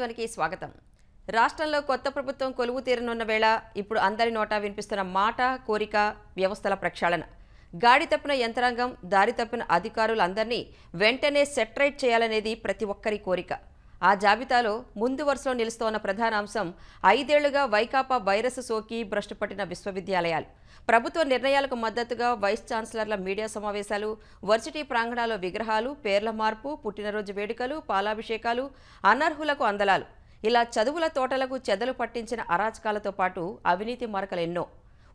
ప్రతిధ్వనికి స్వాగతం. రాష్ట్రంలో కొత్త ప్రభుత్వం కొలువు తీరనున్న వేళ ఇప్పుడు అందరి నోటా వినిపిస్తున్న మాట కోరిక వ్యవస్థల ప్రక్షాళన. గాడి తప్పిన యంత్రాంగం దారి తప్పిన అధికారులందరినీ వెంటనే సెటరైట్ చేయాలనేది ప్రతి ఒక్కరి కోరిక. ఆ జాబితాలో ముందు వరుసలో నిలుస్తోన్న ప్రధాన అంశం ఐదేళ్ళుగా వైకాపా వైరస్ సోకి భ్రష్టుపట్టిన విశ్వవిద్యాలయాలు. ప్రభుత్వ నిర్ణయాలకు మద్దతుగా వైస్ ఛాన్సలర్ల మీడియా సమావేశాలు వర్సిటీ ప్రాంగణాల్లో విగ్రహాలు పేర్ల మార్పు పుట్టినరోజు వేడుకలు పాలాభిషేకాలు అనర్హులకు అందలాలు. ఇలా చదువుల తోటలకు చెదలు పట్టించిన అరాచకాలతో పాటు అవినీతి మరకలు ఎన్నో.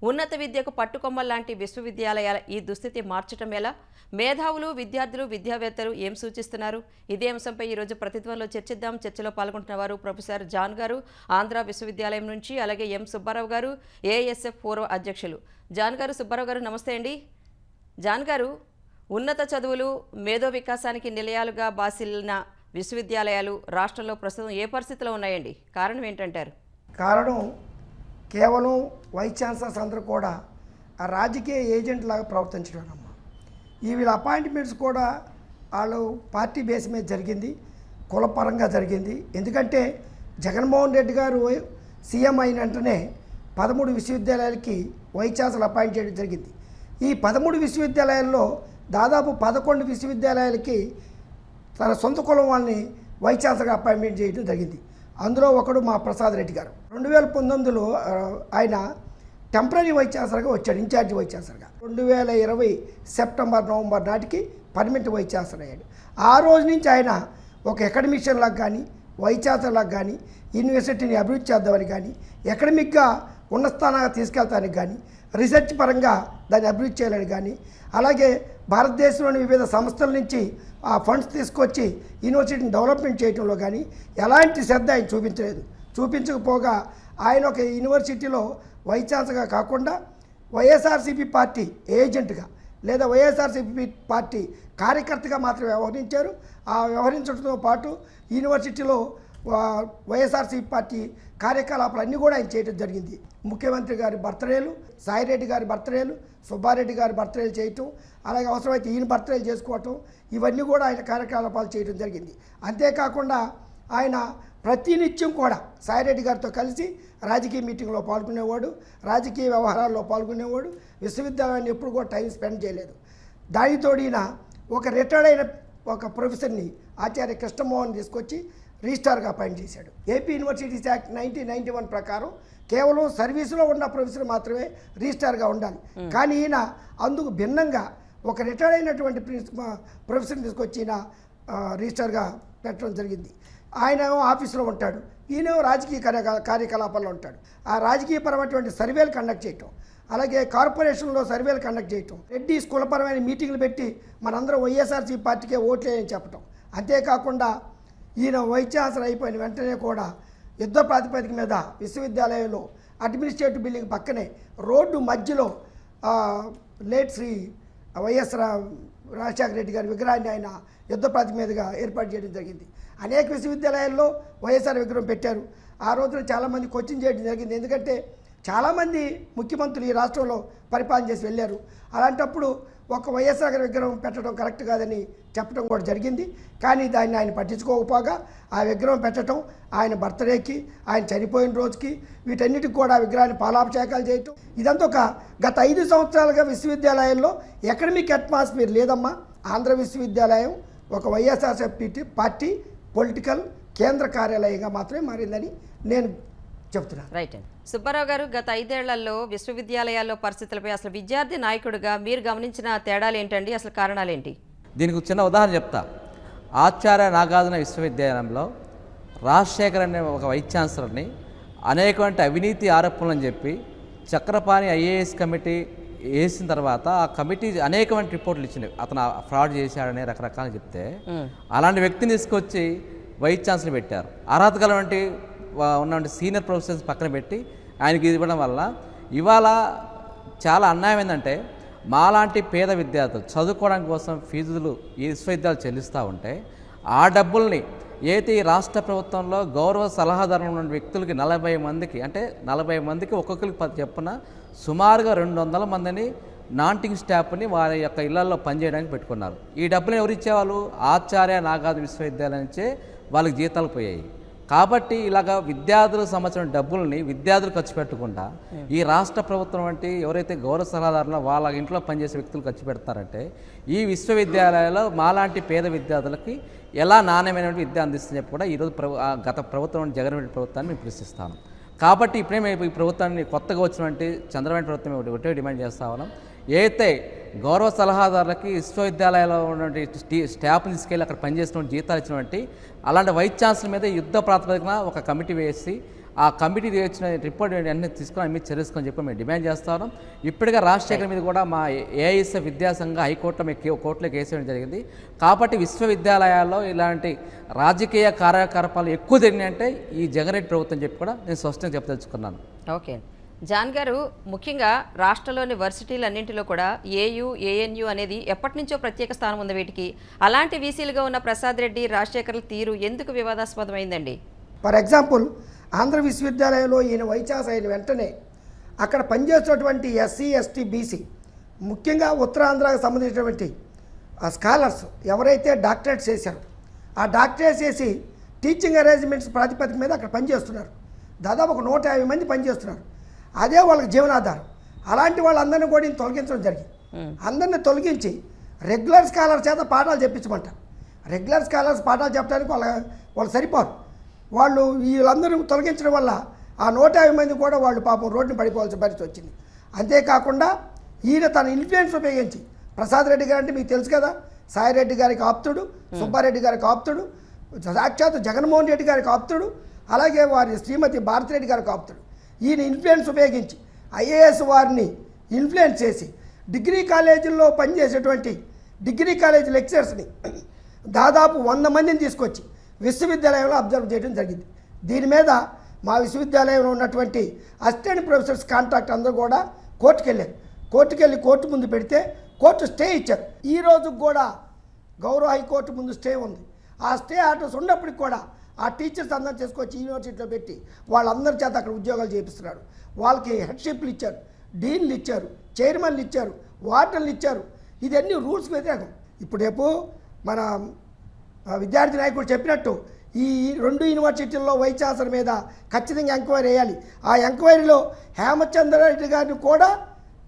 ఉన్నత విద్యకు పట్టుకొమ్మల్లాంటి విశ్వవిద్యాలయాల ఈ దుస్థితి మార్చటం ఎలా? మేధావులు విద్యార్థులు విద్యావేత్తలు ఏం సూచిస్తున్నారు? ఇదే అంశంపై ఈరోజు ప్రతిధ్వనిలో చర్చిద్దాం. చర్చలో పాల్గొంటున్న వారు ప్రొఫెసర్ జాన్ గారు ఆంధ్ర విశ్వవిద్యాలయం నుంచి అలాగే ఎం సుబ్బారావు గారు ఏఎస్ఎఫ్ పూర్వ అధ్యక్షులు. జాన్ గారు సుబ్బారావు గారు నమస్తే అండి. జాన్ గారు ఉన్నత చదువులు మేధో వికాసానికి నిలయాలుగా బాసిల్లిన విశ్వవిద్యాలయాలు రాష్ట్రంలో ప్రస్తుతం ఏ పరిస్థితిలో ఉన్నాయండి? కారణం ఏంటంటారు? కారణం కేవలం వైస్ ఛాన్సలర్స్ అందరూ కూడా ఆ రాజకీయ ఏజెంట్ లాగా ప్రవర్తించడమమ్మా ఈ వీళ్ళ అపాయింట్మెంట్స్ కూడా వాళ్ళు పార్టీ బేస్ మీద జరిగింది కులపరంగా జరిగింది. ఎందుకంటే జగన్మోహన్ రెడ్డి గారు సీఎం అయిన వెంటనే పదమూడు విశ్వవిద్యాలయాలకి వైస్ ఛాన్సలర్ అపాయింట్ చేయడం జరిగింది. ఈ పదమూడు విశ్వవిద్యాలయాల్లో దాదాపు పదకొండు విశ్వవిద్యాలయాలకి తన సొంత కులం వాళ్ళని వైస్ ఛాన్సలర్గా అపాయింట్మెంట్ చేయడం జరిగింది. అందులో ఒకడు మా ప్రసాద్ రెడ్డి గారు. రెండు వేల పంతొమ్మిదిలో ఆయన టెంపరీ వైస్ ఛాన్సలర్గా వచ్చాడు ఇన్ఛార్జ్ వైస్ ఛాన్సలర్గా. రెండు వేల ఇరవై సెప్టెంబర్ నవంబర్ నాటికి పర్మనెంట్ వైస్ ఛాన్సలర్ అయ్యాడు. ఆ రోజు నుంచి ఆయన ఒక అకాడమిషియన్ లాగా కానీ వైస్ ఛాన్సలర్లకు కానీ యూనివర్సిటీని అభివృద్ధి చేద్దామని కానీ అకాడమిక్గా ఉన్న స్థానానికి తీసుకెళ్తానికి కానీ రీసెర్చ్ పరంగా దాన్ని అభివృద్ధి చేయాలని కానీ అలాగే భారతదేశంలోని వివిధ సంస్థల నుంచి ఆ ఫండ్స్ తీసుకొచ్చి యూనివర్సిటీని డెవలప్మెంట్ చేయడంలో కానీ ఎలాంటి శ్రద్ధ ఆయన చూపించలేదు. చూపించకపోగా ఆయన ఒక యూనివర్సిటీలో వైస్ ఛాన్సలర్గా కాకుండా వైఎస్ఆర్సీపీ పార్టీ ఏజెంట్గా లేదా వైఎస్ఆర్సీపీ పార్టీ కార్యకర్తగా మాత్రమే వ్యవహరించారు. ఆ వ్యవహరించడంతో పాటు యూనివర్సిటీలో వైఎస్ఆర్సీపీ పార్టీ కార్యకలాపాలు అన్నీ కూడా ఆయన చేయడం జరిగింది. ముఖ్యమంత్రి గారి బర్త్డేలు సాయిరెడ్డి గారి బర్త్డేలు సుబ్బారెడ్డి గారి బర్త్డేలు చేయటం అలాగే అవసరమైతే ఈయన బర్త్డేలు చేసుకోవటం ఇవన్నీ కూడా ఆయన కార్యకలాపాలు చేయడం జరిగింది. అంతేకాకుండా ఆయన ప్రతినిత్యం కూడా సాయిరెడ్డి గారితో కలిసి రాజకీయ మీటింగ్లో పాల్గొనేవాడు రాజకీయ వ్యవహారాల్లో పాల్గొనేవాడు విశ్వవిద్యాలయాన్ని ఎప్పుడు కూడా టైం స్పెండ్ చేయలేదు. దానితోడిన ఒక రిటైర్డ్ అయిన ఒక ప్రొఫెసర్ని ఆచార్య కృష్ణమోహన్ తీసుకొచ్చి రిజిస్టార్గా అపాయింట్ చేశాడు. AP universities act nineteen ninety one ప్రకారం కేవలం సర్వీసులో ఉన్న ప్రొఫెసర్ మాత్రమే రిజిస్టార్గా ఉండాలి. కానీ ఈయన అందుకు భిన్నంగా ఒక రిటైర్డ్ అయినటువంటి ప్రొఫెసర్ని తీసుకొచ్చి ఈయన రిజిస్టార్గా పెట్టడం జరిగింది. ఆయన ఆఫీసులో ఉంటాడు. ఈయన రాజకీయ కార్య కార్యకలాపాల్లో ఉంటాడు. ఆ రాజకీయపరమైనటువంటి సర్వేలు కండక్ట్ చేయటం అలాగే కార్పొరేషన్లో సర్వేలు కండక్ట్ చేయటం రెడ్డి కులపరమైన మీటింగ్లు పెట్టి మనందరం వైఎస్ఆర్సీ పార్టీకే ఓట్లేయని చెప్పటం అంతేకాకుండా ఈయన వైస్ అయిపోయిన వెంటనే కూడా యుద్ధ ప్రాతిపదిక మీద విశ్వవిద్యాలయంలో అడ్మినిస్ట్రేటివ్ బిల్డింగ్ పక్కనే రోడ్డు మధ్యలో లేట్ శ్రీ వైఎస్ రాజశేఖర రెడ్డి గారి విగ్రహాన్ని ఆయన యుద్ధ ప్రాతిపదిక మీదుగా ఏర్పాటు చేయడం జరిగింది. అనేక విశ్వవిద్యాలయాల్లో వైఎస్ఆర్ విగ్రహం పెట్టారు. ఆ రోజున చాలామంది కోచింగ్ చేయడం జరిగింది. ఎందుకంటే చాలామంది ముఖ్యమంత్రులు ఈ రాష్ట్రంలో పరిపాలన చేసి వెళ్ళారు. అలాంటప్పుడు ఒక వైఎస్ఆర్ విగ్రహం పెట్టడం కరెక్ట్ కాదని చెప్పడం కూడా జరిగింది. కానీ దాన్ని ఆయన పట్టించుకోకపోగా ఆ విగ్రహం పెట్టడం ఆయన బర్త్డేకి ఆయన చనిపోయిన రోజుకి వీటన్నిటికి కూడా విగ్రహాన్ని పాలాభిషేకాలు చేయటం. ఇదంతా ఒక గత ఐదు సంవత్సరాలుగా విశ్వవిద్యాలయంలో ఎకడమిక్ అట్మాస్ఫియర్ లేదమ్మా. ఆంధ్ర విశ్వవిద్యాలయం ఒక వైఎస్ఆర్సీపీ పార్టీ పొలిటికల్ కేంద్ర కార్యాలయంగా మాత్రమే మారిందని నేను చెప్తున్నాను రైట్ అండి సుబ్బారావు గారు గత ఐదేళ్ళలో విశ్వవిద్యాలయాల్లో పరిస్థితులపై అసలు విద్యార్థి నాయకుడిగా మీరు గమనించిన తేడాలు ఏంటండి? అసలు కారణాలు ఏంటి? దీనికి చిన్న ఉదాహరణ చెప్తా. ఆచార్య నాగార్జున విశ్వవిద్యాలయంలో రాజశేఖర్ అనే ఒక వైస్ ఛాన్సలర్ని అనేకమైన అవినీతి ఆరోపణలని చెప్పి చక్రపాణి ఐఏఎస్ కమిటీ వేసిన తర్వాత ఆ కమిటీ అనేకమైన రిపోర్ట్లు ఇచ్చినాయి అతను ఫ్రాడ్ చేశాడని రకరకాలు చెప్తే అలాంటి వ్యక్తిని తీసుకొచ్చి వైస్ ఛాన్సలర్ పెట్టారు. అర్హత గలవంటి ఉన్నటువంటి సీనియర్ ప్రొఫెసర్స్ పక్కన పెట్టి ఆయనకి ఇవ్వడం వల్ల ఇవాళ చాలా అన్యాయం ఏంటంటే మాలాంటి పేద విద్యార్థులు చదువుకోవడం కోసం ఫీజులు ఈ విశ్వవిద్యాలయాలు చెల్లిస్తూ ఉంటే ఆ డబ్బుల్ని ఏదైతే రాష్ట్ర ప్రభుత్వంలో గౌరవ సలహాదారులు ఉన్న వ్యక్తులకి నలభై మందికి అంటే నలభై మందికి ఒక్కొక్కరికి చెప్పున సుమారుగా రెండు వందల మందిని నాంటింగ్ స్టాఫ్ని వారి యొక్క ఇళ్ళలో పనిచేయడానికి పెట్టుకున్నారు. ఈ డబ్బులు ఎవరు ఇచ్చేవాళ్ళు? ఆచార్య నాగార్జున విశ్వవిద్యాలయం నుంచే వాళ్ళకి జీతాలు పోయాయి. కాబట్టి ఇలాగ విద్యార్థులకు సంబంధించిన డబ్బుల్ని విద్యార్థులు ఖర్చు పెట్టకుండా ఈ రాష్ట్ర ప్రభుత్వం వంటి ఎవరైతే గౌరవ సలహాదారులో వాళ్ళ ఇంట్లో పనిచేసే వ్యక్తులు ఖర్చు పెడతారంటే ఈ విశ్వవిద్యాలయాల్లో మాలాంటి పేద విద్యార్థులకి ఎలా నాణ్యమైన విద్య అందిస్తుందని చెప్పి కూడా ఈరోజు ప్రభు గత ప్రభుత్వం జగన్ రెడ్డి ప్రభుత్వాన్ని మేము ప్రశ్నిస్తాను. కాబట్టి ఇప్పుడే మేము ఈ ప్రభుత్వాన్ని కొత్తగా వచ్చినటువంటి చంద్రబాబు ప్రభుత్వం ఒకటే డిమాండ్ చేస్తా ఉన్నాం. ఏదైతే గౌరవ సలహాదారులకి విశ్వవిద్యాలయాల్లో ఉన్నటువంటి స్టీ- స్టాఫ్ని తీసుకెళ్ళి అక్కడ పనిచేస్తున్న జీతాలు ఇచ్చినటువంటి అలాంటి వైస్ ఛాన్సలర్ మీద యుద్ధ ప్రాతిపదికన ఒక కమిటీ వేసి ఆ కమిటీ వచ్చిన రిపోర్ట్ అన్ని తీసుకొని మీరు చర్యసుకొని చెప్పి మేము డిమాండ్ చేస్తాను ఉన్నాం. ఇప్పటికే రాజశేఖర్ మీద కూడా మా ఏఐఎస్ విద్యాసంఘ హైకోర్టులో మీకు కోర్టులో కేసేయడం జరిగింది. కాబట్టి విశ్వవిద్యాలయాల్లో ఇలాంటి రాజకీయ కార్యకలాపాలు ఎక్కువ జరిగినాయంటే ఈ జగన్రెడ్డి ప్రభుత్వం చెప్పి కూడా నేను స్పష్టంగా చెప్పదలుచుకున్నాను. ఓకే. జాన్ గారు ముఖ్యంగా రాష్ట్రంలోని వర్సిటీలన్నింటిలో కూడా ఏయు ఏఎన్యు అనేది ఎప్పటి నుంచో ప్రత్యేక స్థానం ఉంది వీటికి. అలాంటి వీసీలుగా ఉన్న ప్రసాద్ రెడ్డి రాజశేఖర్ల తీరు ఎందుకు వివాదాస్పదమైందండి? ఫర్ ఎగ్జాంపుల్ ఆంధ్ర విశ్వవిద్యాలయంలో ఈయన వైచాస్ అయిన వెంటనే అక్కడ పనిచేస్తున్నటువంటి ఎస్సీ ఎస్టీ బీసీ ముఖ్యంగా ఉత్తరాంధ్రకు సంబంధించినటువంటి ఆ స్కాలర్స్ ఎవరైతే డాక్టరేట్ చేశారో ఆ డాక్టరేట్ చేసి టీచింగ్ అరేంజ్మెంట్స్ ప్రాతిపదిక మీద అక్కడ పనిచేస్తున్నారు. దాదాపు ఒక నూట యాభై మంది పనిచేస్తున్నారు. అదే వాళ్ళకి జీవనాధారం. అలాంటి వాళ్ళందరినీ కూడా ఈయన తొలగించడం జరిగింది. అందరిని తొలగించి రెగ్యులర్ స్కాలర్ చేత పాఠాలు చెప్పించమంటారు. రెగ్యులర్ స్కాలర్స్ పాఠాలు చెప్పడానికి వాళ్ళ వాళ్ళు సరిపోరు. వాళ్ళు వీళ్ళందరూ తొలగించడం వల్ల ఆ నూట యాభై మంది కూడా వాళ్ళు పాపం రోడ్డుని పడిపోవాల్సిన పరిస్థితి వచ్చింది. అంతేకాకుండా ఈయన తన ఇన్ఫ్లుయెన్స్ ఉపయోగించి ప్రసాద్ రెడ్డి గారు అంటే మీకు తెలుసు కదా సాయిరెడ్డి గారికి ఆప్తుడు సుబ్బారెడ్డి గారికి ఆప్తుడు సాక్షాత్ జగన్మోహన్ రెడ్డి గారికి ఆప్తుడు అలాగే వారి శ్రీమతి భారతిరెడ్డి గారికి ఆప్తుడు. ఈయన ఇన్ఫ్లుయెన్స్ ఉపయోగించి ఐఏఎస్ వారిని ఇన్ఫ్లుయెన్స్ చేసి డిగ్రీ కాలేజీల్లో పనిచేసేటువంటి డిగ్రీ కాలేజ్ లెక్చరర్స్ని దాదాపు వంద మందిని తీసుకొచ్చి విశ్వవిద్యాలయంలో అబ్జర్వ్ చేయడం జరిగింది. దీని మీద మా విశ్వవిద్యాలయంలో ఉన్నటువంటి అసిస్టెంట్ ప్రొఫెసర్స్ కాంట్రాక్ట్ అందరూ కూడా కోర్టుకు వెళ్ళారు కోర్టుకు వెళ్ళి కోర్టు ముందు పెడితే కోర్టు స్టే ఇచ్చారు. ఈ రోజు కూడా గౌరవ హైకోర్టు ముందు స్టే ఉంది. ఆ స్టే ఆర్డర్స్ ఉన్నప్పటికి కూడా ఆ టీచర్స్ అందరూ చేసుకొచ్చి యూనివర్సిటీలో పెట్టి వాళ్ళందరి చేత అక్కడ ఉద్యోగాలు చేపిస్తున్నాడు. వాళ్ళకి హెడ్షిప్లు ఇచ్చారు డీన్లు ఇచ్చారు చైర్మన్లు ఇచ్చారు వార్డన్లు ఇచ్చారు. ఇదన్నీ రూల్స్ వ్యతిరేకం. ఇప్పుడు రేపు మన విద్యార్థి నాయకుడు చెప్పినట్టు ఈ రెండు యూనివర్సిటీల్లో వైస్ ఛాన్సలర్ మీద ఖచ్చితంగా ఎంక్వైరీ వేయాలి. ఆ ఎంక్వైరీలో హేమచంద్ర రెడ్డి గారిని కూడా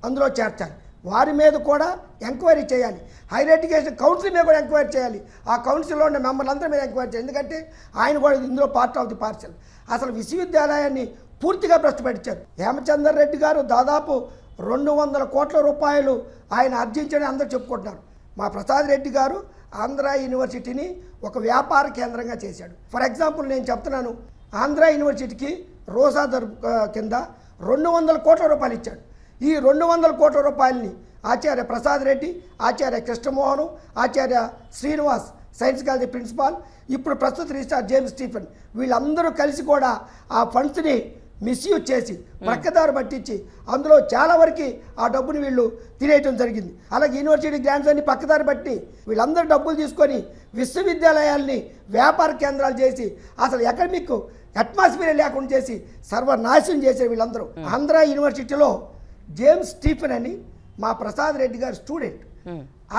అందులో చేర్చాలి. వారి మీద కూడా ఎంక్వైరీ చేయాలి. హైయర్ ఎడ్యుకేషన్ కౌన్సిల్ మీద కూడా ఎంక్వైరీ చేయాలి. ఆ కౌన్సిల్లో ఉన్న మెంబర్లు అందరి మీద ఎంక్వైరీ చేయాలి. ఎందుకంటే ఆయన కూడా ఇందులో పార్ట్ ఆఫ్ ది పార్సల్ అసలు విశ్వవిద్యాలయాన్ని పూర్తిగా భ్రష్టపట్టించారు హేమచందర్ రెడ్డి గారు దాదాపు రెండు వందల కోట్ల రూపాయలు ఆయన ఆర్జించని అందరూ చెప్పుకుంటున్నారు. మా ప్రసాద్ రెడ్డి గారు ఆంధ్ర యూనివర్సిటీని ఒక వ్యాపార కేంద్రంగా చేశాడు. ఫర్ ఎగ్జాంపుల్ నేను చెప్తున్నాను. ఆంధ్ర యూనివర్సిటీకి రోజాదర్ కింద రెండు వందల కోట్ల రూపాయలు ఇచ్చాడు. ఈ రెండు వందల కోట్ల రూపాయలని Acharya Prasad Reddy Acharya Krishnamohan Acharya Srinivas science college principal ఇప్పుడు ప్రస్తుత రిజిస్ట్రార్ జేమ్స్ స్టీఫెన్ వీళ్ళందరూ కలిసి కూడా ఆ ఫండ్స్ని మిస్యూజ్ చేసి ప్రక్కదారు పట్టించి అందులో చాలా వరకు ఆ డబ్బుని వీళ్ళు తినేయటం జరిగింది. అలాగే యూనివర్సిటీ గ్రాంట్స్ అన్ని పక్కదారి బట్టి వీళ్ళందరూ డబ్బులు తీసుకొని విశ్వవిద్యాలయాల్ని వ్యాపార కేంద్రాలు చేసి అసలు అకాడమిక్ అట్మాస్ఫియర్ లేకుండా చేసి సర్వనాశనం చేశారు వీళ్ళందరూ. ఆంధ్ర యూనివర్సిటీలో జేమ్స్ స్టీఫెన్ అని మా ప్రసాద్ రెడ్డి గారు స్టూడెంట్.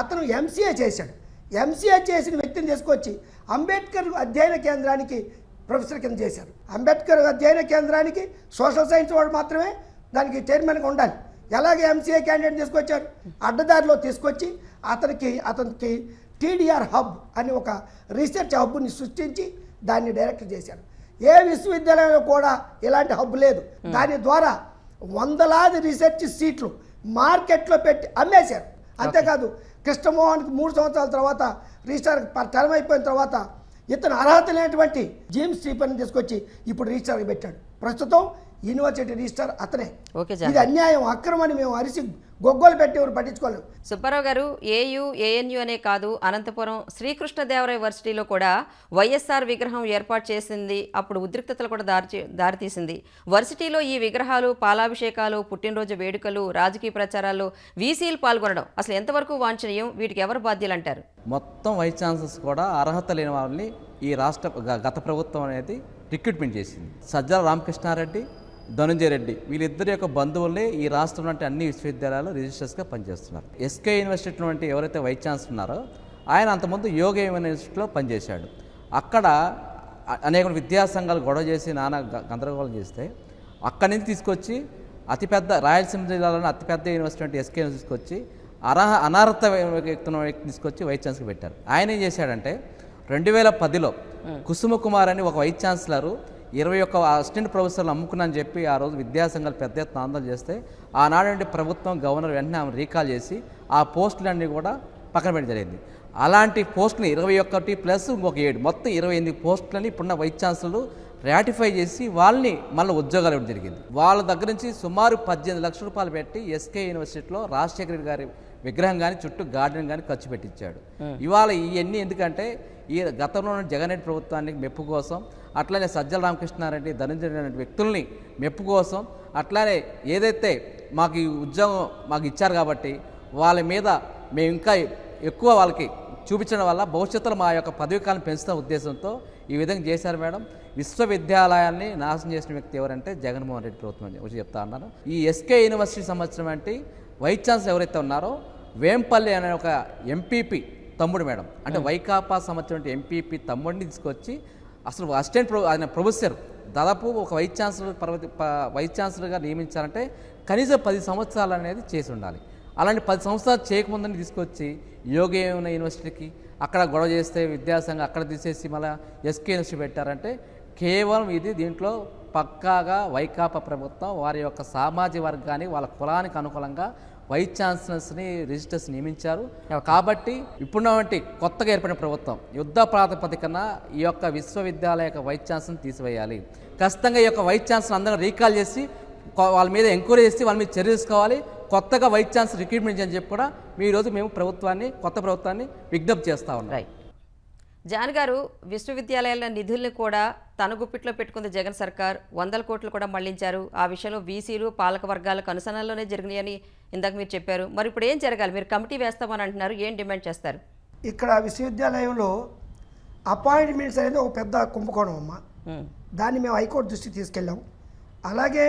అతను ఎంసీఏ చేశాడు. ఎంసీఏ చేసిన వ్యక్తిని తీసుకొచ్చి అంబేద్కర్ అధ్యయన కేంద్రానికి ప్రొఫెసర్ కింద చేశారు. అంబేద్కర్ అధ్యయన కేంద్రానికి సోషల్ సైన్స్ వాడు మాత్రమే దానికి చైర్మన్గా ఉండాలి. ఎలాగే ఎంసీఏ క్యాండిడేట్ తీసుకొచ్చారు? అడ్డదారిలో తీసుకొచ్చి అతనికి అతనికి టీడీఆర్ హబ్ అని ఒక రీసెర్చ్ హబ్ని సృష్టించి దాన్ని డైరెక్ట్ చేశారు. ఏ విశ్వవిద్యాలయంలో కూడా ఇలాంటి హబ్ లేదు. దాని ద్వారా వందలాది రీసెర్చ్ సీట్లు మార్కెట్లో పెట్టి అమ్మేశారు. అంతేకాదు కృష్ణమోహన్కి మూడు సంవత్సరాల తర్వాత రిజిస్టార్ టర్మ్ అయిపోయిన తర్వాత ఇతను అర్హత లేనటువంటి జేమ్స్ స్టీఫెన్ తీసుకొచ్చి ఇప్పుడు రిజిస్టార్కి పెట్టాడు. ప్రస్తుతం యూనివర్సిటీ రిజిస్టార్ అతనే. ఓకే ఇది అన్యాయం అక్రమని మేము అరిసి గొగ్గోలు పెట్టి ఎవరు పట్టించుకోలేము సుబ్బారావు గారు ఏయు ఏఎన్యు అనే కాదు అనంతపురం శ్రీకృష్ణదేవరాయ వర్సిటీలో కూడా వైఎస్ఆర్ విగ్రహం ఏర్పాటు చేసింది. అప్పుడు ఉద్రిక్తతలు కూడా దారి దారితీసింది. వర్సిటీలో ఈ విగ్రహాలు పాలాభిషేకాలు పుట్టినరోజు వేడుకలు రాజకీయ ప్రచారాల్లో వీసీలు పాల్గొనడం అసలు ఎంతవరకు వాంఛనీయం? వీటికి ఎవరు బాధ్యులు అంటారు? మొత్తం వైస్ ఛాన్సలర్స్ కూడా అర్హత లేని వాళ్ళని ఈ రాష్ట్ర గత ప్రభుత్వం అనేది రిక్రూట్మెంట్ చేసింది. సజ్జల రామకృష్ణారెడ్డి ధనుంజయ రెడ్డి వీళ్ళిద్దరి యొక్క బంధువులే ఈ రాష్ట్రంలో అంటే అన్ని విశ్వవిద్యాలయాల్లో రిజిస్టర్స్గా పనిచేస్తున్నారు. ఎస్కే యూనివర్సిటీ వంటి ఎవరైతే వైస్ ఛాన్సలర్ ఉన్నారో ఆయన అంతకుముందు యోగ యూనివర్సిటీలో పనిచేశాడు. అక్కడ అనేక విద్యా సంఘాలు గొడవ చేసి నానా గందరగోళం చేస్తే అక్కడి నుంచి తీసుకొచ్చి అతిపెద్ద రాయలసీమ జిల్లాలోని అతిపెద్ద యూనివర్సిటీ ఎస్కే తీసుకొచ్చి అర్హ అనర్హత వ్యక్తి తీసుకొచ్చి వైస్ ఛాన్సలర్ పెట్టారు. ఆయన ఏం చేశాడంటే రెండు వేల పదిలో కుసుమ కుమార్ అని ఒక వైస్ ఛాన్సలరు ఇరవై ఒక్క అసిస్టెంట్ ప్రొఫెసర్లు అమ్ముకున్నాను చెప్పి ఆ రోజు విద్యాసంఘాలు పెద్ద ఎత్తున ఆందోళన చేస్తే ఆనాడు ప్రభుత్వం గవర్నర్ వెంటనే ఆమె రీకాల్ చేసి ఆ పోస్టులన్నీ కూడా పక్కన పెట్టడం జరిగింది. అలాంటి పోస్టులు ఇరవై ఒకటి ప్లస్ ఇంకొక ఏడు మొత్తం ఇరవై ఎనిమిది పోస్టులని ఇప్పుడున్న వైస్ ఛాన్సలర్ రాటిఫై చేసి వాళ్ళని మళ్ళీ ఉద్యోగాలు ఇవ్వడం జరిగింది. వాళ్ళ దగ్గర నుంచి సుమారు పద్దెనిమిది లక్షల రూపాయలు పెట్టి ఎస్కే యూనివర్సిటీలో రాజశేఖర రెడ్డి గారి విగ్రహం కానీ చుట్టూ గార్డెన్ కానీ ఖర్చు పెట్టించాడు. ఇవాళ ఇవన్నీ ఎందుకంటే ఈ గతంలో ఉన్న జగన్ రెడ్డి ప్రభుత్వానికి మెప్పు కోసం అట్లనే సజ్జల రామకృష్ణారెడ్డి ధనంజయ వ్యక్తుల్ని మెప్పు కోసం అట్లానే ఏదైతే మాకు ఈ ఉద్యోగం మాకు ఇచ్చారు కాబట్టి వాళ్ళ మీద మేము ఇంకా ఎక్కువ వాళ్ళకి చూపించడం వల్ల భవిష్యత్తులో మా యొక్క పదవి కాలం పెంచుతున్న ఉద్దేశంతో ఈ విధంగా చేశారు మేడం. విశ్వవిద్యాలయాన్ని నాశనం చేసిన వ్యక్తి ఎవరంటే జగన్మోహన్ రెడ్డి ప్రభుత్వం అని వచ్చి చెప్తా ఉన్నాను. ఈ ఎస్కే యూనివర్సిటీ సంబంధించిన అంటే వైస్ ఛాన్సలర్ ఎవరైతే ఉన్నారో వేంపల్లి అనే ఒక ఎంపీపీ తమ్ముడు మేడం. అంటే వైకాపా సంబంధించిన ఎంపీపీ తమ్ముడిని తీసుకొచ్చి అసలు అసిస్టెంట్ ప్రొ ఆయన ప్రొఫెసర్. దాదాపు ఒక వైస్ ఛాన్సలర్ పర్వతి వైస్ ఛాన్సలర్గా నియమించాలంటే కనీసం పది సంవత్సరాలు అనేది చేసి ఉండాలి. అలాంటి పది సంవత్సరాలు చేయకముందని తీసుకొచ్చి యోగేన యూనివర్సిటీకి అక్కడ గొడవ చేస్తే విద్యాసంఘం అక్కడ తీసేసి మళ్ళీ ఎస్కే యూనివర్సిటీ పెట్టారంటే కేవలం ఇది దీంట్లో పక్కాగా వైకాపా ప్రభుత్వం వారి యొక్క సామాజిక వర్గానికి వాళ్ళ కులానికి అనుకూలంగా వైస్ ఛాన్సలర్స్ని రిజిస్టర్స్ నియమించారు. కాబట్టి ఇప్పుడున్నటువంటి కొత్తగా ఏర్పడిన ప్రభుత్వం యుద్ధ ప్రాతిపదికన ఈ యొక్క విశ్వవిద్యాలయ యొక్క వైస్ ఛాన్సలర్ని తీసివేయాలి. ఖచ్చితంగా ఈ యొక్క వైస్ ఛాన్సలర్ అందరూ రీకాల్ చేసి వాళ్ళ మీద ఎంక్వైరీ చేసి వాళ్ళ మీద చర్య తీసుకోవాలి. కొత్తగా వైస్ ఛాన్సలర్ రిక్రూట్మెంట్ అని చెప్పి కూడా మీ రోజు మేము ప్రభుత్వాన్ని కొత్త ప్రభుత్వాన్ని విజ్ఞప్తి చేస్తా ఉన్నాం. జాన్ గారు విశ్వవిద్యాలయాల నిధుల్ని కూడా తన గుప్పిట్లో పెట్టుకుంది జగన్ సర్కార్. వందల కోట్లు కూడా మళ్ళించారు. ఆ విషయంలో బీసీలు పాలక వర్గాలకు అనుసరణలోనే జరిగినాయని ఇందాక మీరు చెప్పారు. మరి ఇప్పుడు ఏం జరగాలి? మీరు కమిటీ వేస్తామని అంటున్నారు. ఏం డిమాండ్ చేస్తారు? ఇక్కడ విశ్వవిద్యాలయంలో అపాయింట్మెంట్స్ అనేది ఒక పెద్ద కుంభకోణం అమ్మ. దాన్ని మేము హైకోర్టు దృష్టికి తీసుకెళ్ళాం. అలాగే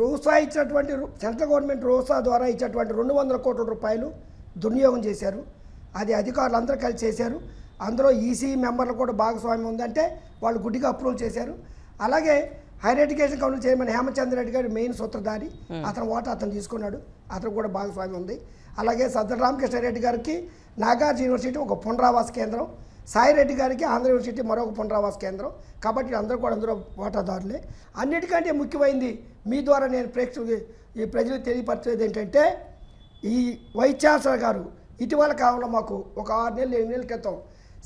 రోసా ఇచ్చినటువంటి సెంట్రల్ గవర్నమెంట్ రోసా ద్వారా ఇచ్చినటువంటి రెండు వందల కోట్ల రూపాయలు దుర్వినియోగం చేశారు. అది అధికారులు అందరూ కలిసి చేశారు. అందులో ఈసీ మెంబర్లు కూడా భాగస్వామ్యం ఉందంటే వాళ్ళు గుడ్డిగా అప్రూవ్ చేశారు. అలాగే higher education council chairman Hemachandra Reddy garu main సూత్రధారి అతని ఓటా అతను తీసుకున్నాడు. అతను కూడా భాగస్వామ్యం ఉంది. అలాగే సజ్జల రామకృష్ణ రెడ్డి గారికి నాగార్జున యూనివర్సిటీ ఒక పునరావాస కేంద్రం. సాయిరెడ్డి గారికి ఆంధ్ర యూనివర్సిటీ మరొక పునరావాస కేంద్రం. కాబట్టి అందరూ కూడా అందరూ వాటాదారులే. అన్నిటికంటే ముఖ్యమైనది మీ ద్వారా నేను ప్రేక్షకులు ఈ ప్రజలకు తెలియపరిచేది ఏంటంటే ఈ వైస్ ఛాన్సలర్ గారు ఇటీవల కాలంలో మాకు ఒక ఆరు నెలలు ఏడు నెలల క్రితం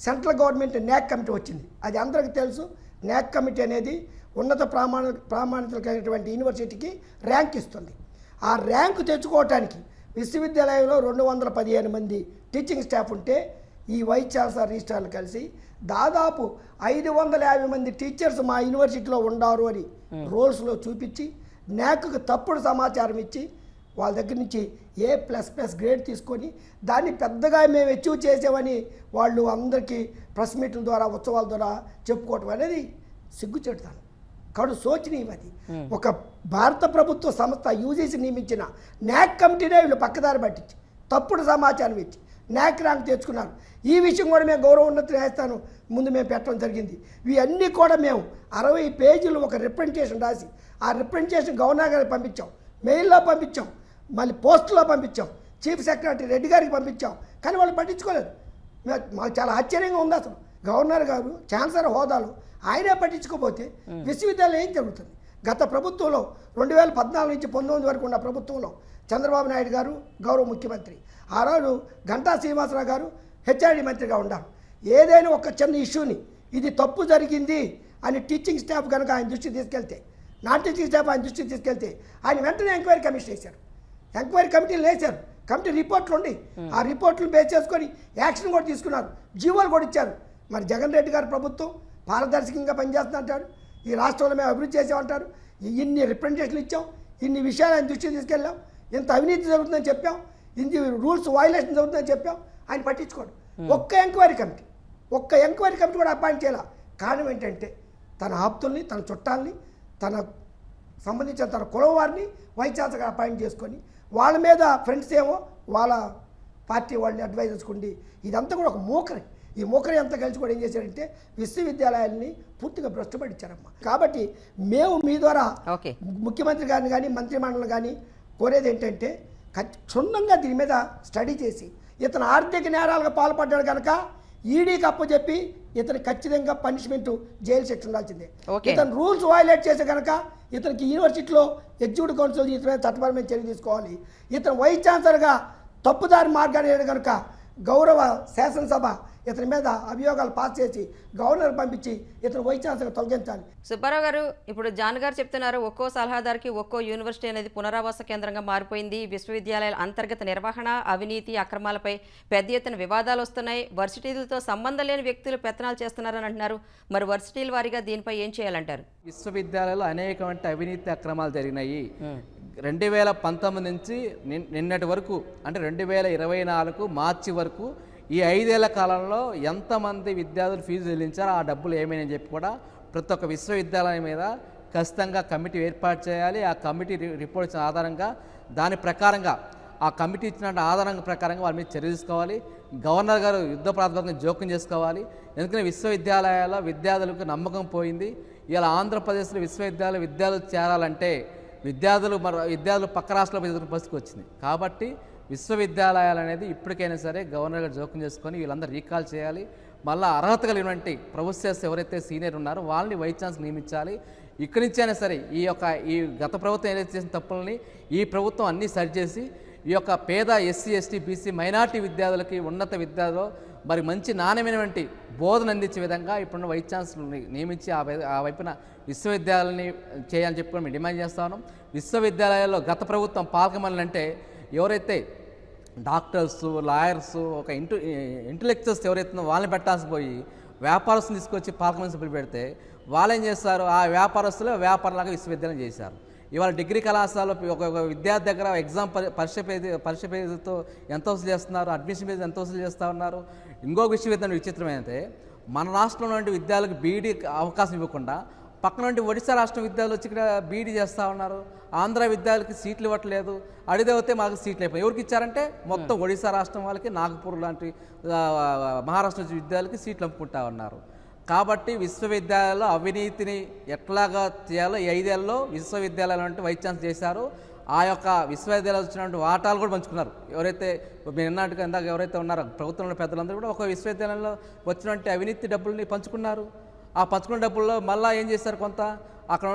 సెంట్రల్ గవర్నమెంట్ న్యాక్ కమిటీ వచ్చింది. అది అందరికీ తెలుసు. న్యాక్ కమిటీ అనేది ఉన్నత ప్రామాణ ప్రామాణికలు కలిగినటువంటి యూనివర్సిటీకి ర్యాంక్ ఇస్తుంది. ఆ ర్యాంకు తెచ్చుకోవటానికి విశ్వవిద్యాలయంలో రెండు వందల పదిహేను మంది టీచింగ్ స్టాఫ్ ఉంటే ఈ వైస్ ఛాన్సలర్ రిజిస్ట్రార్లు కలిసి దాదాపు ఐదు వందల యాభై మంది టీచర్స్ మా యూనివర్సిటీలో ఉండారు అని రోల్స్లో చూపించి న్యాక్కు తప్పుడు సమాచారం ఇచ్చి వాళ్ళ దగ్గర నుంచి ఏ ప్లస్ ప్లస్ గ్రేడ్ తీసుకొని దాన్ని పెద్దగా మేము అచీవ్ చేసామని వాళ్ళు అందరికీ ప్రెస్ మీట్ల ద్వారా ఉత్సవాల ద్వారా చెప్పుకోవటం అనేది సిగ్గుచెడతాను కాడు శోచనీయం అది ఒక భారత ప్రభుత్వ సంస్థ యూజీసీ నియమించిన న్యాక్ కమిటీనే వీళ్ళు పక్కదారి పట్టించి తప్పుడు సమాచారం ఇచ్చి న్యాక్ ర్యాంక్ తెచ్చుకున్నారు. ఈ విషయం కూడా మేము గౌరవ ఉన్నత న్యాయస్థానం ముందు మేము పెట్టడం జరిగింది. ఇవన్నీ కూడా మేము అరవై పేజీలు ఒక రిప్రజెంటేషన్ రాసి ఆ రిప్రజెంటేషన్ గవర్నర్ గారికి పంపించాం. మెయిల్లో పంపించాం. మళ్ళీ పోస్టులో పంపించాం. చీఫ్ సెక్రటరీ రెడ్డి గారికి పంపించాం. కానీ వాళ్ళు పట్టించుకోలేదు. మాకు చాలా ఆశ్చర్యంగా ఉంది అసలు. గవర్నర్ గారు ఛాన్సలర్ హోదాలో ఆయనే పట్టించుకోపోతే విశ్వవిద్యాలయం ఏం జరుగుతుంది? గత ప్రభుత్వంలో రెండు వేల పద్నాలుగు నుంచి పంతొమ్మిది వరకు ఉన్న ప్రభుత్వంలో చంద్రబాబు నాయుడు గారు గౌరవ ముఖ్యమంత్రి. ఆ రోజు గంటా శ్రీనివాసరావు గారు హెచ్ఆర్డి మంత్రిగా ఉన్నారు ఏదైనా ఒక చిన్న ఇష్యూని ఇది తప్పు జరిగింది అని టీచింగ్ స్టాఫ్ కనుక ఆయన దృష్టికి తీసుకెళ్తే నాన్ టీచింగ్ స్టాఫ్ ఆయన దృష్టికి తీసుకెళ్తే ఆయన వెంటనే ఎంక్వైరీ కమిషన్ వేశారు. ఎంక్వైరీ కమిటీలు వేశారు కమిటీ రిపోర్ట్లు ఉండి ఆ రిపోర్ట్లు బేస్ చేసుకొని యాక్షన్ కూడా తీసుకున్నారు. జీవోలు కూడా ఇచ్చారు. మరి జగన్ రెడ్డి గారి ప్రభుత్వం పారదర్శకంగా పనిచేస్తుందంటారు ఈ రాష్ట్రంలో మేము అభివృద్ధి చేసామంటారు ఇన్ని రిప్రజెంటేషన్లు ఇచ్చాం. ఇన్ని విషయాలు ఆయన దృష్టికి తీసుకెళ్ళాం. ఇంత అవినీతి జరుగుతుందని చెప్పాం. ఇన్ని రూల్స్ వైలేషన్ జరుగుతుందని చెప్పాం. ఆయన పట్టించుకోడు. ఒక్క ఎంక్వైరీ కమిటీ ఒక్క ఎంక్వైరీ కమిటీ కూడా అపాయింట్ చేయాల. కారణం ఏంటంటే తన ఆప్తుల్ని తన చుట్టాల్ని తన సంబంధించిన తన కులం వారిని వైస్ ఛాన్సలర్గా అపాయింట్ చేసుకొని వాళ్ళ మీద ఫ్రెండ్స్ ఏమో వాళ్ళ పార్టీ వాళ్ళని అడ్వైజర్స్ ఉండి ఇదంతా కూడా ఒక మోకరి. ఈ ముఖరి అంతా కలిసి కూడా ఏం చేశారంటే విశ్వవిద్యాలయాల్ని పూర్తిగా భ్రష్టుపడిచ్చారమ్మా కాబట్టి మేము మీ ద్వారా ముఖ్యమంత్రి గారిని కానీ మంత్రిమండలి కానీ కోరేది ఏంటంటే క్షుణ్ణంగా దీని మీద స్టడీ చేసి ఇతను ఆర్థిక నేరాలకు పాల్పడ్డాడు కనుక ఈడీకి అప్పచెప్పి ఇతను ఖచ్చితంగా పనిష్మెంట్ జైలు శిక్ష ఉండాల్సిందే. ఇతను రూల్స్ వైలేట్ చేసే కనుక ఇతనికి యూనివర్సిటీలో ఎగ్జిక్యూటివ్ కౌన్సిల్ ఇతని చట్టపరమైన చర్య తీసుకోవాలి. ఇతను వైస్ ఛాన్సలర్గా తప్పుదారి మార్గాన్ని కనుక గౌరవ శాసనసభ ఇతని మీద అభియోగాలు పాస్ చేసి గవర్నర్ పంపించి ఇతను వైస్ ఛాన్సలర్ తొలగించాలి. సుబ్బారావు గారు ఇప్పుడు జాన్ గారు చెప్తున్నారు ఒక్కో సలహాదారుకి ఒక్కో యూనివర్సిటీ అనేది పునరావాస కేంద్రంగా మారిపోయింది. విశ్వవిద్యాలయాల అంతర్గత నిర్వహణ అవినీతి అక్రమాలపై పెద్ద ఎత్తున వివాదాలు వస్తున్నాయి. వర్సిటీలతో సంబంధం లేని వ్యక్తులు పెత్తనాలు చేస్తున్నారని అంటున్నారు. మరి వర్సిటీల వారీగా దీనిపై ఏం చేయాలంటారు? విశ్వవిద్యాలయాల్లో అనేకమైన అవినీతి అక్రమాలు జరిగినాయి. రెండు వేల పంతొమ్మిది నుంచి నిన్- నిన్నటి వరకు అంటే రెండు వేల ఇరవై నాలుగు మార్చి వరకు ఈ ఐదేళ్ళ కాలంలో ఎంతమంది విద్యార్థులు ఫీజు చెల్లించారో ఆ డబ్బులు ఏమైనా చెప్పి కూడా ప్రతి ఒక్క విశ్వవిద్యాలయం మీద ఖచ్చితంగా కమిటీ ఏర్పాటు చేయాలి. ఆ కమిటీ రి- రిపోర్ట్ ఇచ్చిన ఆధారంగా దాని ప్రకారంగా ఆ కమిటీ ఇచ్చిన ఆధారం ప్రకారంగా వారి మీద చర్య తీసుకోవాలి. గవర్నర్ గారు యుద్ధ ప్రాతిపదికన జోక్యం చేసుకోవాలి. ఎందుకంటే విశ్వవిద్యాలయాల్లో విద్యార్థులకు నమ్మకం పోయింది. ఇలా ఆంధ్రప్రదేశ్లో విశ్వవిద్యాలయ విద్యార్థులు చేరాలంటే విద్యార్థులు మన విద్యార్థులు పక్క రాష్ట్రంలో ఎదుర్కొన్న పరిస్థితికి వచ్చింది. కాబట్టి విశ్వవిద్యాలయాలు అనేది ఇప్పటికైనా సరే గవర్నర్ గారు జోక్యం చేసుకొని వీళ్ళందరూ రీకాల్ చేయాలి. మళ్ళీ అర్హత కలిగినటువంటి ప్రభుత్వ ఎవరైతే సీనియర్ ఉన్నారో వాళ్ళని వైస్ ఛాన్స్ నియమించాలి. ఇక్కడి నుంచి అయినా సరే ఈ యొక్క ఈ గత ప్రభుత్వం ఏదైతే చేసిన తప్పులని ఈ ప్రభుత్వం అన్నీ సరిచేసి ఈ యొక్క పేద ఎస్సీ ఎస్టీ బీసీ మైనార్టీ విద్యార్థులకి ఉన్నత విద్యార్థులు మరి మంచి నాణ్యమైనటువంటి బోధన అందించే విధంగా ఇప్పుడున్న వైస్ ఛాన్సలర్ని నియమించి ఆ వైపున విశ్వవిద్యాలయాన్ని చేయాలని చెప్పి మేము డిమాండ్ చేస్తాను. విశ్వవిద్యాలయాల్లో గత ప్రభుత్వం పాలకమని అంటే ఎవరైతే డాక్టర్స్ లాయర్స్ ఒక ఇంటు ఇంటలెక్చువల్స్ ఎవరైతే వాళ్ళని పెట్టాల్సి పోయి వ్యాపారస్తులు తీసుకొచ్చి పాలకమంది సభ్యులు పెడితే వాళ్ళు ఏం చేస్తారు? ఆ వ్యాపారస్తులు వ్యాపారంలాగా విశ్వవిద్యాలయం చేశారు. ఇవాళ డిగ్రీ కళాశాలలో ఒక విద్యార్థి దగ్గర ఎగ్జామ్ పరీక్ష పేజీ పరీక్ష పేజీతో ఎంత వసూలు చేస్తున్నారు? అడ్మిషన్ పేజీ ఎంత వసూలు చేస్తూ ఉన్నారు? ఇంకొక విశ్వవిద్యాలయం విచిత్రమైతే మన రాష్ట్రంలో నుండి విద్యార్థులకు బీఈడీ అవకాశం ఇవ్వకుండా పక్కన నుండి ఒడిశా రాష్ట్రం విద్యార్థులు వచ్చి ఇక్కడ బీఈడీ చేస్తూ ఉన్నారు. ఆంధ్ర విద్యార్థులకి సీట్లు ఇవ్వట్లేదు. అడిగితే మాకు సీట్లు అయిపోయి ఎవరికి ఇచ్చారంటే మొత్తం ఒడిశా రాష్ట్రం వాళ్ళకి నాగపూర్ లాంటి మహారాష్ట్ర విద్యాలకి విద్యార్థులకి సీట్లు అమ్ముకుంటా ఉన్నారు. కాబట్టి విశ్వవిద్యాలయాల్లో అవినీతిని ఎట్లాగా చేయాలో ఐదేళ్ళలో విశ్వవిద్యాలయాలు అంటే వైస్ ఛాన్స్ చేశారు. ఆ యొక్క విశ్వవిద్యాలయాలు వచ్చినటువంటి వాటాలు కూడా పంచుకున్నారు. ఎవరైతే మీరు ఇందాక ఎవరైతే ఉన్నారో ప్రభుత్వంలో పెద్దలందరూ కూడా ఒక విశ్వవిద్యాలయంలో వచ్చినటువంటి అవినీతి డబ్బుల్ని పంచుకున్నారు. ఆ పంచుకున్న డబ్బుల్లో మళ్ళా ఏం చేశారు కొంత? అక్కడ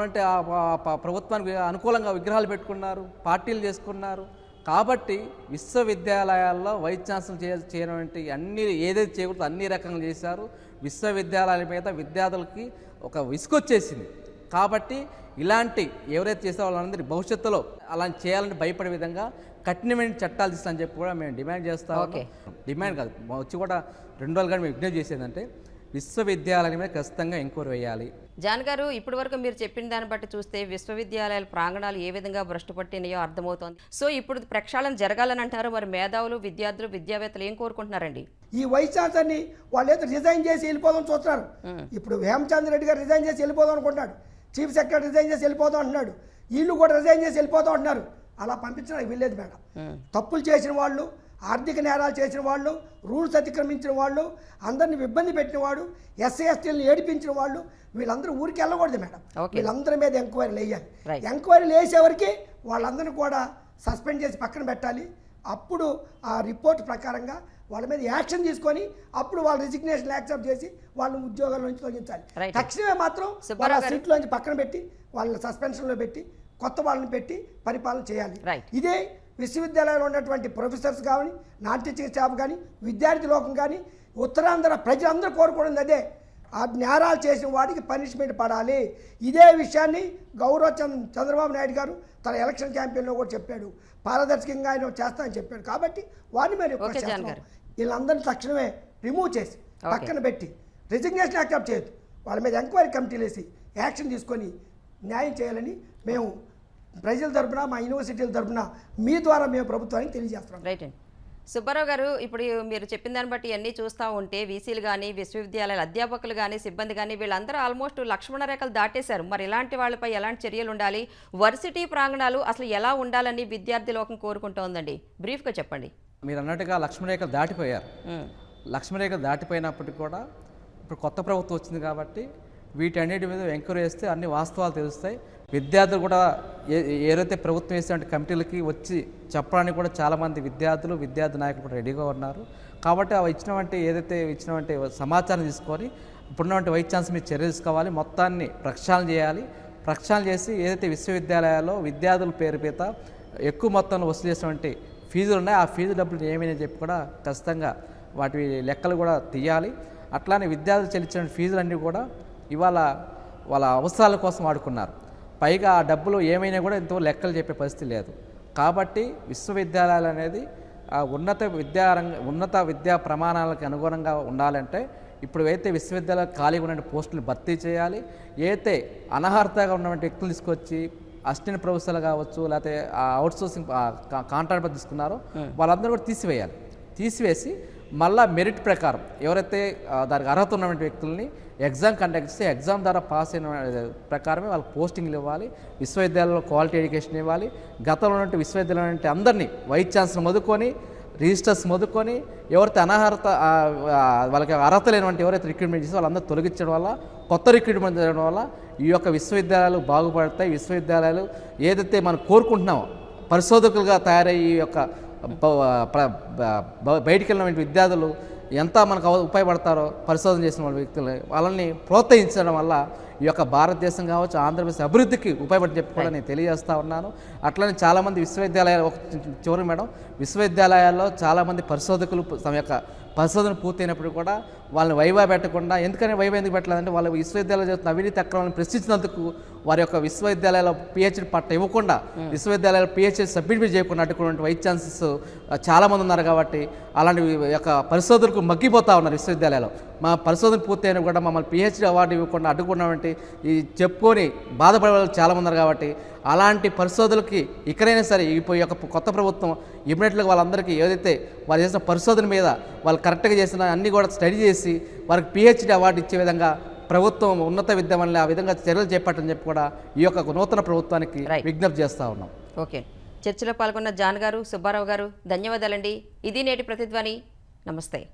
ప- ప్రభుత్వానికి అనుకూలంగా విగ్రహాలు పెట్టుకున్నారు పార్టీలు చేసుకున్నారు. కాబట్టి విశ్వవిద్యాలయాల్లో వైస్ ఛాన్సలర్ చే చేయనటువంటి అన్ని ఏదైతే చేయకూడదు అన్ని రకంగా చేశారు. విశ్వవిద్యాలయాల మీద విద్యార్థులకి ఒక విసుగొచ్చేసింది కాబట్టి ఇలాంటి ఎవరైతే చేసే వాళ్ళందరి భవిష్యత్తులో అలా చేయాలని భయపడే విధంగా కఠినమైన చట్టాలు తీస్తామని చెప్పి కూడా మేము డిమాండ్ చేస్తాం. డిమాండ్ కాదు వచ్చి కూడా రెండు రోజులు కానీ మేము విజ్ఞప్తి చేసేదంటే విశ్వవిద్యాలయం మీద ఖచ్చితంగా ఎంక్వైరీ వేయాలి. జాన్ గారు ఇప్పటి వరకు మీరు చెప్పిన దాన్ని బట్టి చూస్తే విశ్వవిద్యాలయాల ప్రాంగణాలు ఏ విధంగా భ్రష్టు పట్టినాయో అర్థమవుతోంది. సో ఇప్పుడు ప్రక్షాళన జరగాలని అంటారు మరి మేధావులు విద్యార్థులు విద్యావేత్తలు ఏం కోరుకుంటున్నారండి? ఈ వైస్ ఛాన్సలర్ని వాళ్ళు ఏదో రిజైన్ చేసి వెళ్ళిపోదాం చూస్తున్నారు. ఇప్పుడు హేమచంద్ర రెడ్డి గారు రిజైన్ చేసి వెళ్ళిపోదాం అనుకుంటున్నాడు. చీఫ్ సెక్రటరీ రిజైన్ చేసి వెళ్ళిపోదాం అంటున్నాడు. వీళ్ళు కూడా రిజైన్ చేసి వెళ్ళిపోతాం అంటున్నారు. అలా పంపించడానికి వీల్లేదు మేడం. తప్పులు చేసిన వాళ్ళు ఆర్థిక నేరాలు చేసిన వాళ్ళు రూల్స్ అతిక్రమించిన వాళ్ళు అందరిని ఇబ్బంది పెట్టిన వాడు ఎస్సీ ఎస్టీలను ఏడిపించిన వాళ్ళు వీళ్ళందరూ ఊరికి వెళ్ళకూడదు మేడం. వీళ్ళందరి మీద ఎంక్వైరీలు వేయాలి. ఎంక్వైరీలు వేసేవరకు వాళ్ళందరినీ కూడా సస్పెండ్ చేసి పక్కన పెట్టాలి అప్పుడు ఆ రిపోర్ట్ ప్రకారంగా వాళ్ళ మీద యాక్షన్ తీసుకొని అప్పుడు వాళ్ళ రిజిగ్నేషన్ యాక్సెప్ట్ చేసి వాళ్ళని ఉద్యోగాల నుంచి తొలగించాలి. తక్షణమే మాత్రం వాళ్ళ. సీట్లోంచి పక్కన పెట్టి వాళ్ళని సస్పెన్షన్లో పెట్టి కొత్త వాళ్ళని పెట్టి పరిపాలన చేయాలి. ఇదే విశ్వవిద్యాలయంలో ఉన్నటువంటి ప్రొఫెసర్స్ కానీ నాట్య స్టాఫ్ కానీ విద్యార్థి లోకం కానీ ఉత్తరాంధ్ర ప్రజలందరూ కోరుకోవడం అదే. ఆ నేరాలు చేసిన వాడికి పనిష్మెంట్ పడాలి. ఇదే విషయాన్ని గౌరవ చంద్ర చంద్రబాబు నాయుడు గారు తన ఎలక్షన్ క్యాంపెయిన్లో కూడా చెప్పాడు. పారదర్శకంగా ఆయన చేస్తానని చెప్పాడు. కాబట్టి వాడిని గారు. వీళ్ళందరినీ తక్షణమే రిమూవ్ చేసి. పక్కన పెట్టి రిజిగ్నేషన్ యాక్సెప్ట్ చేయొద్దు. వాళ్ళ మీద ఎంక్వైరీ కమిటీలు వేసి యాక్షన్ తీసుకొని న్యాయం చేయాలని మేము ప్రజల తరపున మా యూనివర్సిటీల తరపున మీ ద్వారా మేము ప్రభుత్వానికి తెలియజేస్తున్నాం. రైట్ అండి సుబ్బారావు గారు ఇప్పుడు మీరు చెప్పిన దాన్ని బట్టి అన్నీ చూస్తూ ఉంటే వీసీలు కానీ విశ్వవిద్యాలయాల అధ్యాపకులు కానీ సిబ్బంది కానీ వీళ్ళందరూ ఆల్మోస్ట్ లక్ష్మణ రేఖలు దాటేశారు. మరి ఇలాంటి వాళ్ళపై ఎలాంటి చర్యలు ఉండాలి? వర్సిటీ ప్రాంగణాలు అసలు ఎలా ఉండాలని విద్యార్థి లోకం కోరుకుంటోందండి. బ్రీఫ్గా చెప్పండి. మీరు అన్నట్టుగా లక్ష్మణరేఖలు దాటిపోయారు. ఉమ్, లక్ష్మీరేఖ దాటిపోయినప్పటికీ కూడా ఇప్పుడు కొత్త ప్రభుత్వం వచ్చింది కాబట్టి వీటన్నిటి మీద ఎంక్వైరీ చేస్తే అన్ని వాస్తవాలు తెలుస్తాయి. విద్యార్థులు కూడా ఏ ఏదైతే ప్రభుత్వం వేసినటువంటి కమిటీలకి వచ్చి చెప్పడానికి కూడా చాలామంది విద్యార్థులు విద్యార్థి నాయకులు కూడా రెడీగా ఉన్నారు. కాబట్టి అవి ఇచ్చినటువంటి ఏదైతే ఇచ్చినటువంటి సమాచారం తీసుకొని ఇప్పుడున్నటువంటి వైస్ ఛాన్స్ మీరు చర్య తీసుకోవాలి. మొత్తాన్ని ప్రక్షాళన చేయాలి. ప్రక్షాళన చేసి ఏదైతే విశ్వవిద్యాలయాల్లో విద్యార్థుల పేరు మీద ఎక్కువ మొత్తంలో వసూలు చేసినటువంటి ఫీజులు ఉన్నాయి ఆ ఫీజు డబ్బులు ఏమైనా చెప్పి కూడా ఖచ్చితంగా వాటి లెక్కలు కూడా తీయాలి. అట్లానే విద్యార్థులు చెల్లించిన ఫీజులన్నీ కూడా ఇవాళ వాళ్ళ అవసరాల కోసం వాడుకున్నారు. పైగా ఆ డబ్బులు ఏమైనా కూడా ఎంతో లెక్కలు చెప్పే పరిస్థితి లేదు. కాబట్టి విశ్వవిద్యాలయాలు అనేది ఆ ఉన్నత విద్యారంగ ఉన్నత విద్యా ప్రమాణాలకు అనుగుణంగా ఉండాలంటే ఇప్పుడు అయితే విశ్వవిద్యాలయాలు ఖాళీగా ఉన్న పోస్టులు భర్తీ చేయాలి. ఏదైతే అనర్హతగా ఉన్నటువంటి వ్యక్తులు తీసుకొచ్చి అసిస్టెంట్ ప్రొఫెసర్లు కావచ్చు లేకపోతే అవుట్ సోర్సింగ్ కాంట్రాక్ట్ తీసుకున్నారో వాళ్ళందరూ కూడా తీసివేయాలి. తీసివేసి మళ్ళా మెరిట్ ప్రకారం ఎవరైతే దానికి అర్హత ఉన్నటువంటి వ్యక్తుల్ని ఎగ్జామ్ కండక్ట్ చేస్తే ఎగ్జామ్ ద్వారా పాస్ అయిన ప్రకారమే వాళ్ళకి పోస్టింగ్లు ఇవ్వాలి విశ్వవిద్యాలయంలో క్వాలిటీ ఎడ్యుకేషన్ ఇవ్వాలి గతంలో ఉన్నటువంటి విశ్వవిద్యాలయం అంటే అందరినీ వైస్ ఛాన్సలర్ మొదలుకొని రిజిస్టర్స్ మొదలుకొని ఎవరైతే అనర్హత వాళ్ళకి అర్హత లేనివంటి ఎవరైతే రిక్రూట్మెంట్ చేసి వాళ్ళందరూ తొలగించడం వల్ల కొత్త రిక్రూట్మెంట్ చేయడం వల్ల ఈ యొక్క విశ్వవిద్యాలయాలు బాగుపడతాయి. విశ్వవిద్యాలయాలు ఏదైతే మనం కోరుకుంటున్నామో పరిశోధకులుగా తయారయ్యి ఈ యొక్క బయటికి వెళ్ళిన విద్యార్థులు ఎంత మనకు ఉపయోగపడతారో పరిశోధన చేసిన వాళ్ళ వ్యక్తులు వాళ్ళని ప్రోత్సహించడం వల్ల ఈ యొక్క భారతదేశం కావచ్చు ఆంధ్రప్రదేశ్ అభివృద్ధికి ఉపయోగపడి చెప్పి కూడా నేను తెలియజేస్తా ఉన్నాను. అట్లనే చాలామంది విశ్వవిద్యాలయాలు ఒక చివరి మేడం విశ్వవిద్యాలయాల్లో చాలామంది పరిశోధకులు తమ యొక్క పరిశోధన పూర్తయినప్పుడు కూడా వాళ్ళని వైవా పెట్టకుండా ఎందుకని వైవా ఎందుకు పెట్టలేదంటే వాళ్ళ విశ్వవిద్యాలయం చేస్తున్న అవినీతి అక్రమాలను ప్రశ్నించినందుకు వారి యొక్క విశ్వవిద్యాలయాల పిహెచ్డి పట్ట ఇవ్వకుండా విశ్వవిద్యాలయాల పిహెచ్డి సబ్మిట్ చేయకుండా అడ్డుకున్నటువంటి వైస్ ఛాన్సెస్ చాలామంది ఉన్నారు కాబట్టి అలాంటి యొక్క పరిశోధనకు మగ్గిపోతా ఉన్నారు విశ్వవిద్యాలయాలు. మా పరిశోధన పూర్తయిన కూడా మమ్మల్ని పిహెచ్డి అవార్డు ఇవ్వకుండా అడ్డుకున్నటువంటి ఈ చెప్పుకొని బాధపడే వాళ్ళు చాలామంది ఉన్నారు కాబట్టి అలాంటి పరిశోధనలకి ఇక్కడైనా సరే ఇప్పుడు ఈ యొక్క కొత్త ప్రభుత్వం ఇమీడియట్గా వాళ్ళందరికీ ఏదైతే వాళ్ళు చేసిన పరిశోధన మీద వాళ్ళు కరెక్ట్గా చేసిన అన్ని కూడా స్టడీ చేసి వారికి పిహెచ్డి అవార్డు ఇచ్చే విధంగా ప్రభుత్వం ఉన్నత విద్య వల్ల ఆ విధంగా చర్యలు చేపట్టని చెప్పి కూడా ఈ యొక్క నూతన ప్రభుత్వానికి. విజ్ఞప్తి చేస్తా ఉన్నాం. ఓకే. చర్చలో పాల్గొన్న జాన్ గారు సుబ్బారావు గారు ధన్యవాదాలండి. ఇది నేటి ప్రతిధ్వని. నమస్తే.